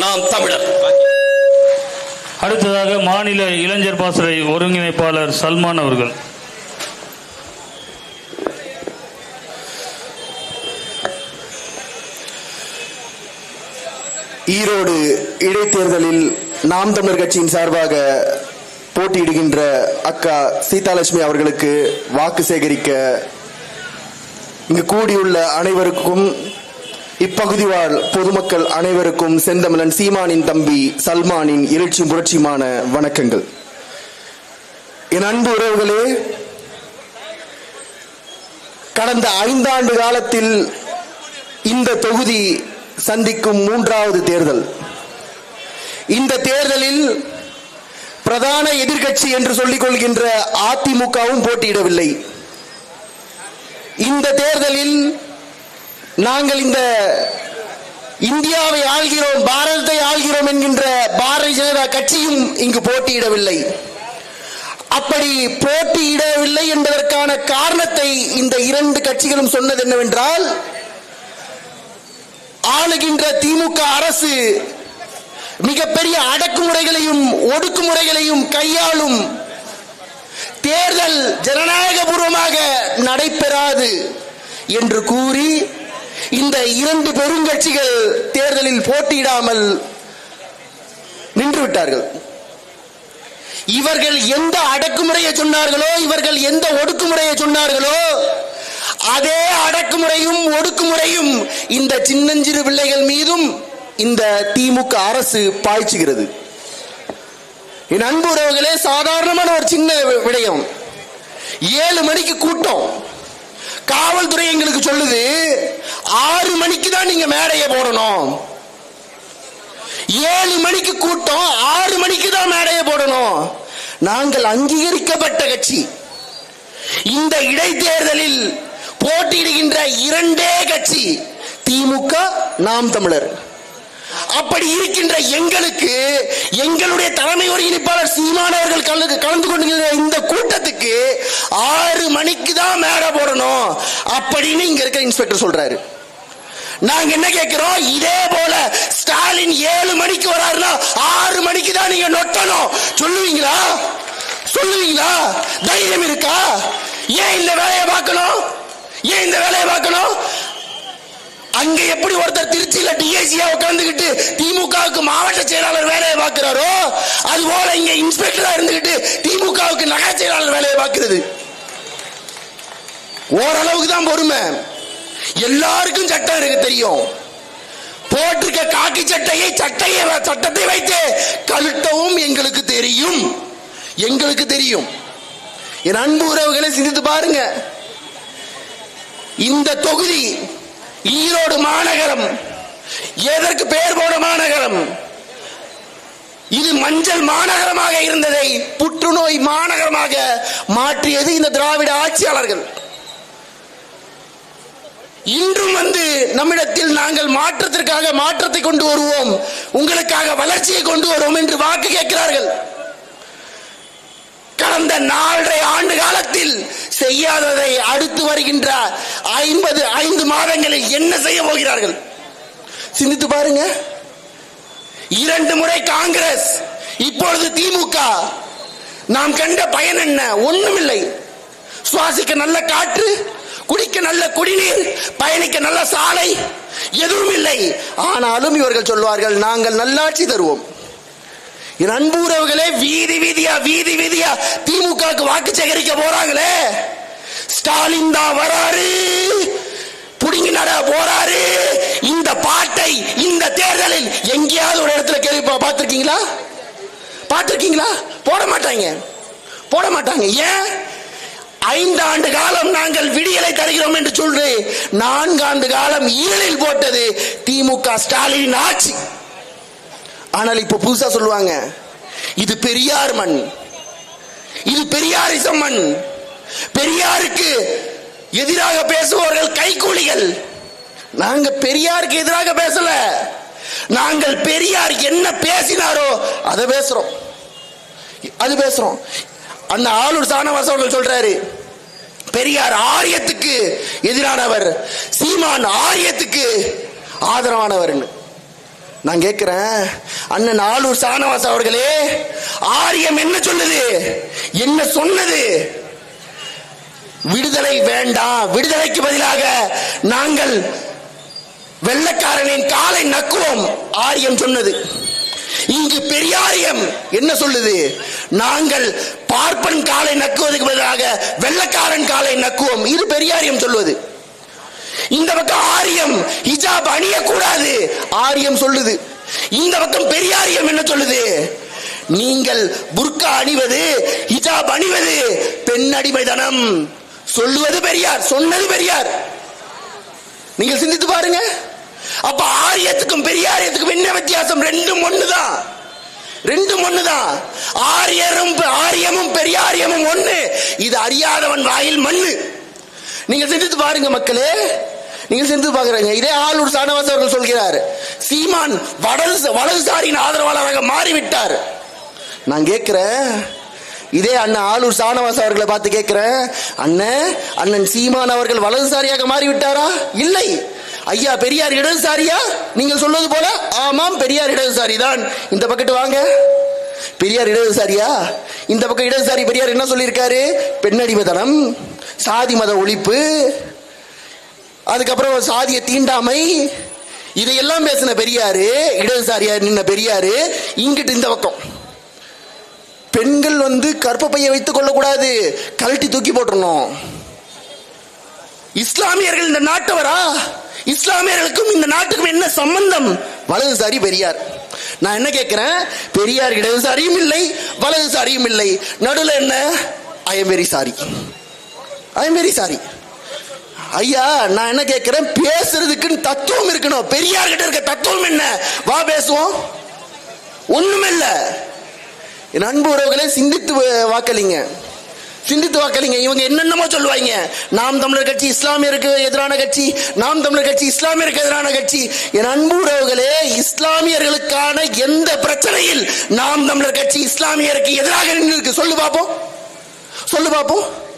நாம் தமிழர். அடுத்ததாக மாநில இளைஞர் பாசறை ஒருங்கிணைப்பாளர் சல்மான் அவர்கள். ஈரோடு இடைத்தேர்தலில் நாம் தமிழர் கட்சியின் சார்பாக போட்டியிடுகின்ற அக்கா சீதாலட்சுமி அவர்களுக்கு வாக்கு சேகரிக்க இங்கு கூடியுள்ள அனைவருக்கும் இப்பகுதி வாழ் பொதுமக்கள் அனைவருக்கும் செந்தமிழன் சீமானின் தம்பி சல்மானின் எழுச்சி புரட்சியுமான வணக்கங்கள். என் அன்பு உறவுகளே கடந்த ஐந்தாண்டு காலத்தில் இந்த தொகுதி சந்திக்கும் மூன்றாவது தேர்தல். இந்த தேர்தலில் பிரதான எதிர்க்கட்சி என்று சொல்லிக் கொள்கின்ற அதிமுகவும் போட்டியிடவில்லை. இந்த தேர்தலில் நாங்கள் இந்த இந்தியாவை ஆள்கிறோம் பாரதத்தை ஆள்கிறோம் என்கின்ற பாரதிய ஜனதா கட்சியும் இங்கு போட்டியிடவில்லை. அப்படி போட்டியிடவில்லை என்பதற்கான காரணத்தை இந்த இரண்டு கட்சிகளும் சொன்னது என்னவென்றால் ஆளுகின்ற திமுக அரசு மிகப்பெரிய அடக்குமுறைகளையும் ஒடுக்குமுறைகளையும் கையாளும் தேர்தல் ஜனநாயக பூர்வமாக நடைபெறாது என்று கூறி இந்த இரண்டு பெருங்கட்சிகள் தேர்தலில் போட்டியிடாமல் நின்று விட்டார்கள் இவர்கள் எந்த அடக்குமுறையை சொன்னார்களோ இவர்கள் எந்த ஒடுக்குமுறையை சொன்னார்களோ அதே அடக்குமுறையும் ஒடுக்குமுறையும் இந்த சின்னஞ்சிறு பிள்ளைகள் மீதும் இந்த திமுக அரசு பாய்ச்சுகிறது. என் அன்பு உறவுகளே சாதாரணமான ஒரு சின்ன விடயம். ஏழு மணிக்கு கூட்டம். காவல்துறை எங்களுக்கு சொல்லுது ஆறு மணிக்கு தான் நீங்க மேடையை போடணும். ஏழு மணிக்கு கூட்டம் ஆறு மணிக்கு தான் மேடையை போடணும். நாங்கள் அங்கீகரிக்கப்பட்ட கட்சி. இந்த இடைத்தேர்தலில் போட்டியிடுகின்ற இரண்டே கட்சி திமுக நாம் தமிழர். அப்படி இருக்கின்ற எங்களுக்கு எங்களுடைய தலைமை ஒருங்கிணைப்பாளர் சீமானவர்கள் கலந்து கலந்து கொண்டிருக்கிற இந்த கூட்டத்துக்கு ஆறு மணிக்கு தான் மேடை போடணும். அப்படின்னு இங்க இருக்கிற இன்ஸ்பெக்டர் சொல்றாரு. நாங்க என்ன கேட்கிறோம் இதே போல ஸ்டாலின் ஏழு மணிக்கு வராருன்னா ஆறு மணிக்கு தான் நீங்க நொட்டணும். சொல்லுவீங்களா? சொல்லுவீங்களா? தைரியம் இருக்கா? ஏன் இந்த வேலையை பார்க்கணும்? ஏன் இந்த வேலையை பார்க்கணும்? அங்க எப்படி ஒருத்தர் திருச்சியில டிஐசியா உட்கார்ந்துகிட்டு திமுகவுக்கு மாவட்ட செயலாளர் வேலையை பார்க்கிறாரோ அது போல இங்க இன்ஸ்பெக்டரா இருந்துகிட்டு திமுகவுக்கு நகை செயலாளர் வேலையை பார்க்கிறது. ஓரளவுக்கு தான் பொறுமை. எல்லாருக்கும் சட்டம் இருக்கு தெரியும். போட்டிருக்க காக்கி சட்டையை சட்டையை சட்டத்தை வைத்து கழுட்டவும் எங்களுக்கு தெரியும். எங்களுக்கு தெரியும். என் அன்பு உறவுகளை சிந்தித்து பாருங்க. இந்த தொகுதி ஈரோடு மாநகரம் எதற்கு பெயர் போன மாநகரம்? இது மஞ்சள் மாநகரமாக இருந்ததை புற்றுநோய் மாநகரமாக மாற்றியது இந்த திராவிட ஆட்சியாளர்கள். இன்றும் வந்து நம்மிடத்தில் நாங்கள் மாற்றத்திற்காக மாற்றத்தை கொண்டு வருவோம். உங்களுக்காக வளர்ச்சியை கொண்டு வருவோம் என்று வாக்கு கேட்கிறார்கள். கடந்த நாலரை ஆண்டு காலத்தில் செய்யாததை அடுத்து வருகின்ற ஐம்பது ஐந்து மாதங்களில் என்ன செய்ய போகிறார்கள்? சிந்தித்து பாருங்க. இரண்டு முறை காங்கிரஸ் இப்பொழுது திமுக. நாம் கண்ட பயன் என்ன? ஒண்ணுமில்லை. சுவாசிக்க நல்ல காற்று குடிக்க நல்ல குடிநீர் பயணிக்க நல்ல சாலை எதுவும் இல்லை. ஆனாலும் இவர்கள் சொல்வார்கள் நாங்கள் நல்லாட்சி தருவோம். என் அன்பு உறவுகளே வீதி வீதியா வீதி வீதியா திமுகவுக்கு வாக்கு சேகரிக்க போறாங்களே. ஸ்டாலின் தான் வராரு. புடுங்கி நட போறாரு. இந்த பாட்டை இந்த தேர்தலில் எங்கேயாவது ஒரு இடத்துல கேள்வி பார்த்துருக்கீங்களா பார்த்திருக்கீங்களா? பார்த்திருக்கீங்களா? போட மாட்டாங்க. போட மாட்டாங்க. ஏன்? ஐந்து ஆண்டு காலம் நாங்கள் விடி செய்கிறோம் என்று சொல்லி நான்காண்டு காலம் ஈழில் போட்டது திமுக ஸ்டாலின் ஆட்சி. ஆனால் இப்ப புதுசா சொல்லுவாங்க இது பெரியார் மண். இது பெரியாரிசம் மண் பெரியாருக்கு எதிராக பேசுபவர்கள் கைக்கூலிகள் நாங்க பெரியாருக்கு எதிராக பேசல. நாங்கள் பெரியார் என்ன பேசினாரோ அதை பேசுறோம். அது பேசுறோம். அந்த ஆளூர் சாணவாசவர்கள் சொல்றாரு பெரியார் ஆரியத்துக்கு எதிரானவர் சீமான் ஆரியத்துக்கு ஆதரவானவர்னு. நான் கேட்கிறேன் அண்ணன் ஆளூர் சானவாஸ் அவர்களே ஆரியம் என்ன சொல்லுது? என்ன சொன்னது? விடுதலை வேண்டாம். விடுதலைக்கு பதிலாக நாங்கள் வெள்ளக்காரனின் காலை நக்குவோம் ஆரியம் சொன்னது. இங்கு பெரியாரியம். என்ன சொல்லுது? நாங்கள் பார்ப்பன் காலை நக்குவதற்கு பதிலாக வெள்ளக்காரன் காலை நக்குவோம். இது பெரியாரியம் சொல்வது இந்த பக்கம் ஆரியம் ஹிஜாப் அணியக்கூடாது. ஆரியம் சொல்லுது. இந்த பக்கம் பெரியாரியம் என்ன சொல்லுது? நீங்கள் புர்கா அணிவது ஹிஜாப் அணிவது பெண் அடிமைதனம். சொல்லுவது பெரியார் சொன்னது பெரியார். நீங்கள் சிந்தித்து பாருங்க. அப்ப ஆரியத்துக்கும் பெரியாரியத்துக்கும் என்ன வித்தியாசம்? ரெண்டும் ஒண்ணுதான். ரெண்டும் ஒண்ணுதான். ஆரியரும் ஆரியமும் பெரியாரியமும் ஒண்ணு. இது அறியாதவன் வாயில் மண்ணு. நீங்க சிந்தித்து பாருங்க மக்களே. நீங்க சிந்தித்து பாக்குறீங்க இதே ஆளூர் சானவாஸ் அவர்கள் சொல்கிறார் சீமான் வடது வலதுசாரியின் ஆதரவாளராக மாறிவிட்டார். நான் கேட்கிறேன். இதே அண்ணன் ஆளூர் சானவாஸ் அவர்களை பார்த்து கேட்கிறேன். அண்ணன் அண்ணன் சீமான் அவர்கள் வலதுசாரியாக மாறிவிட்டாரா? இல்லை. ஐயா பெரியார் இடதுசாரியா நீங்கள் சொல்வது போல ஆமாம் பெரியார் இடதுசாரி தான். இந்த பக்கத்து வாங்க. பெரியார் இடதுசாரியா இந்த பக்கம் இடதுசாரி பெரியார் என்ன சொல்லியிருக்காரு? பெண்ணடிமதனம் சாதி மத ஒழிப்பு அதுக்கப்புறம் சாதிய தீண்டாமை இதையெல்லாம் பேசின பெரியாரு இடதுசாரியா நின்ன பெரியாரு இங்கிட்டு இந்த பக்கம். பெண்கள் வந்து கற்பப்பையை வைத்துக் கொள்ளக்கூடாது கழட்டி தூக்கி போட்டுருணும் இஸ்லாமியர்கள் இந்த நாட்டவரா? இஸ்லாமியர்களுக்கும் இந்த நாட்டுக்கும் என்ன சம்பந்தம்? வலதுசாரி பெரியார். நான் என்ன கேட்கிறேன் பெரியார் இடதுசாரியும் இல்லை வலதுசாரியும் இல்லை. நடுவில் என்ன? I very sorry I very sorry ஐயா நான் என்ன கேட்கிறேன் பேசுறதுக்குன்னு தத்துவம் இருக்கணும். பெரியார் கிட்ட இருக்க தத்துவம் என்ன? வா பேசுவோம். ஒண்ணுமில்ல. என் அன்பு உறவுகளை சிந்தித்து வ- வாக்களிங்க. சிந்தித்து வாக்களிங்க. இவங்க என்னென்னமோ சொல்லுவாங்க நாம் தமிழர் கட்சி இஸ்லாமியருக்கு எதிரான கட்சி நாம் தமிழர் கட்சி இஸ்லாமியருக்கு எதிரான கட்சி. என் அன்பு உறவுகளே இஸ்லாமியர்களுக்கான எந்த பிரச்சனையில் நாம் தமிழர் கட்சி இஸ்லாமியருக்கு எதிராக நின்று சொல்லு பார்ப்போம் சொல்லு பார்ப்போம்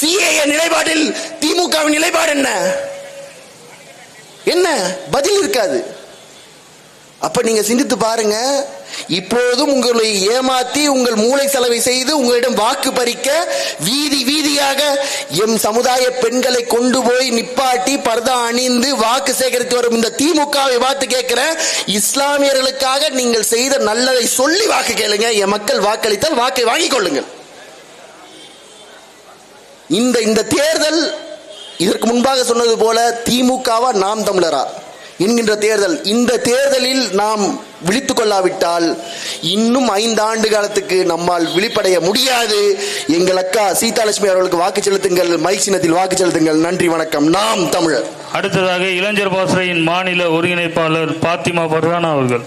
சிஏஏ நிலைப்பாட்டில் திமுகவின் நிலைப்பாடு என்ன? என்ன? பதில் இருக்காது. அப்ப நீங்க சிந்தித்து பாருங்க. இப்போதும் உங்களை ஏமாத்தி உங்கள் மூளை செலவை செய்து உங்களிடம் வாக்கு பறிக்க வீதி வீதியாக எம் சமுதாய பெண்களை கொண்டு போய் நிப்பாட்டி பர்தா அணிந்து வாக்கு சேகரித்து வரும் இந்த திமுகவை பார்த்து கேட்கிறேன் இஸ்லாமியர்களுக்காக நீங்கள் செய்த நல்லதை சொல்லி வாக்கு கேளுங்க. என் மக்கள் வாக்களித்தால் வாக்கை வாங்கிக் கொள்ளுங்கள். இந்த இந்த தேர்தல் இதற்கு முன்பாக சொன்னது போல திமுகவா நாம் தமிழரா? என்கின்ற தேர்தல். இந்த தேர்தலில் நாம் விழித்துக் கொள்ளாவிட்டால் இன்னும் ஐந்து ஆண்டு காலத்துக்கு நம்மால் விழிப்படைய முடியாது. எங்கள் அக்கா சீதாலட்சுமி அவர்களுக்கு வாக்கு செலுத்துங்கள் மைக் சின்னத்தில் வாக்கு செலுத்துங்கள். நன்றி வணக்கம். நாம் தமிழர். அடுத்ததாக இளைஞர் பாசறையின் மாநில ஒருங்கிணைப்பாளர் பாத்திமா பர்ஹானா அவர்கள்.